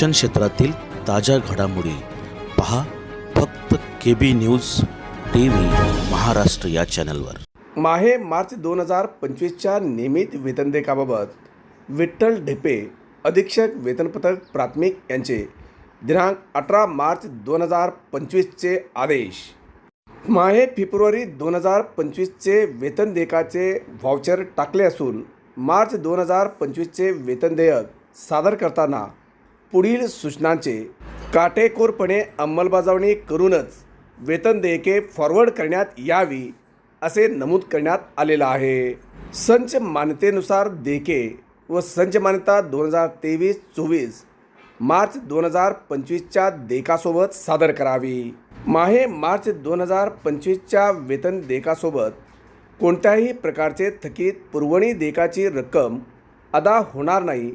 शिक्षण क्षेत्रातील ताज्या घडामोडी पहा फक्त K B news T V Maharashtra या चॅनलवर. माहे मार्च दोन हजार पंचवीसच्या नियमित वेतनदेयकाबाबत विठ्ठल ढेपे अधीक्षक वेतनपथक प्राथमिक यांचे दिनांक अठरा मार्च दोन हजार पंचवीसचे आदेश. माहे फेब्रुवारी दोन हजार पंचवीसचे वेतन देयकाचे व्हाउचर टाकले असून मार्च दोन हजार पंचवीसचे वेतन देयक सादर करताना पुढील सूचनांचे काटेकोरपणे अंमलबजावणी करूनच वेतन देयके फॉरवर्ड करण्यात यावी असे नमूद करण्यात आलेलं आहे. संच मान्यतेनुसार देयके व संच मान्यता दोन हजार तेवीस चोवीस मार्च दोन हजार पंचवीसच्या देयकासोबत सादर करावी. माहे मार्च दोन हजार पंचवीसच्या वेतन देयकासोबत कोणत्याही प्रकारचे थकीत पुरवणी देयकाची रक्कम अदा होणार नाही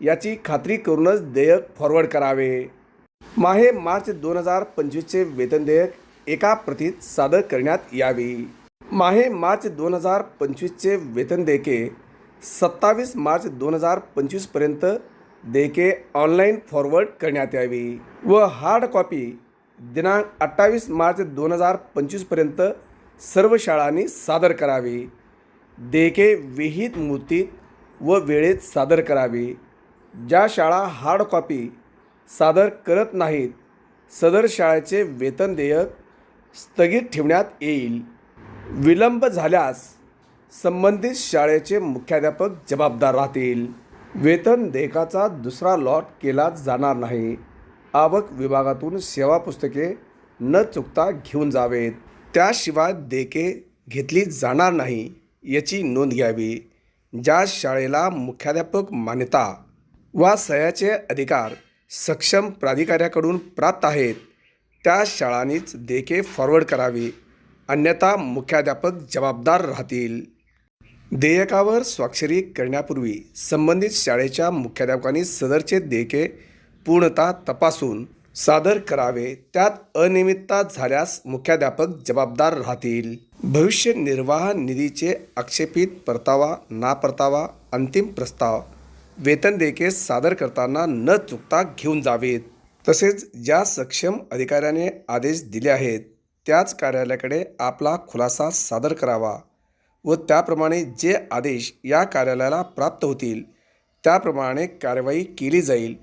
याची खात्री करूनच देयक फॉरवर्ड करावे. माहे मार्च दोन हजार पंचवीसचे वेतन देयक एका प्रतीत सादर करण्यात यावी. माहे मार्च दोन हजार पंचवीसचे वेतन देयके सत्तावीस मार्च दोन हजार पंचवीसपर्यंत देयके ऑनलाईन फॉरवर्ड करण्यात यावी व हार्ड कॉपी दिनांक अठ्ठावीस मार्च दोन हजार पंचवीसपर्यंत सर्व शाळांनी सादर करावी. देयके विहित मुदतीत व वेळेत सादर करावी. ज्या शाळा हार्ड कॉपी सादर करत नाहीत सदर शाळेचे वेतन देयक स्थगित ठेवण्यात येईल. विलंब झाल्यास संबंधित शाळेचे मुख्याध्यापक जबाबदार राहतील. वेतन देयकाचा दुसरा लॉट केला जाणार नाही. आवक विभागातून सेवा पुस्तके न चुकता घेऊन जावेत. त्याशिवाय देयके घेतली जाणार नाही याची नोंद घ्यावी. ज्या शाळेला मुख्याध्यापक मान्यता वा सह्याचे अधिकार सक्षम प्राधिकाऱ्याकडून प्राप्त आहेत. त्या शाळांनीच देयके फॉरवर्ड करावी. अन्यथा मुख्याध्यापक जबाबदार राहतील. देयकावर स्वाक्षरी करण्यापूर्वी संबंधित शाळेच्या मुख्याध्यापकांनी सदरचे देयके पूर्णतः तपासून सादर करावे. त्यात अनियमितता झाल्यास मुख्याध्यापक जबाबदार राहतील. भविष्य निर्वाह निधीचे आक्षेपित परतावा नापरतावा अंतिम प्रस्ताव वेतन देयके सादर करताना न चुकता घेऊन जावेत. तसेच ज्या सक्षम अधिकाऱ्याने आदेश दिले आहेत त्याच कार्यालयाकडे आपला खुलासा सादर करावा व त्याप्रमाणे जे आदेश या कार्यालयाला प्राप्त होतील त्याप्रमाणे कारवाई केली जाईल.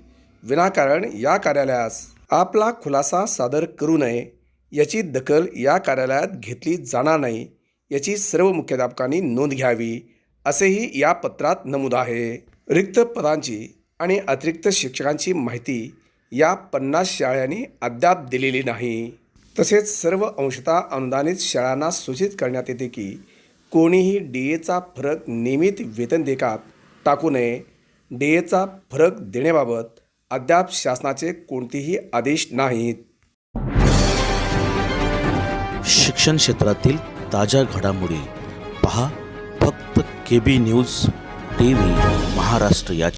विनाकारण या कार्यालयास आपला खुलासा सादर करू नये याची दखल या कार्यालयात घेतली जाणार नाही याची सर्व मुख्याध्यापकांनी नोंद घ्यावी असेही या पत्रात नमूद आहे. रिक्त पदांची आणि अतिरिक्त शिक्षकांची माहिती या पन्नास शाळांनी अद्याप दिलेली नाही. तसेच सर्व अंशतः अनुदानित शाळांना सूचित करण्यात येते की कोणीही डी एचा फरक नियमित वेतन देकात टाकू नये. डी एचा फरक देण्याबाबत अद्याप शासनाचे कोणतेही आदेश नाहीत. शिक्षण क्षेत्रातील ताज्या घडामोडी पहा फक्त K B news T V. Maharashtra या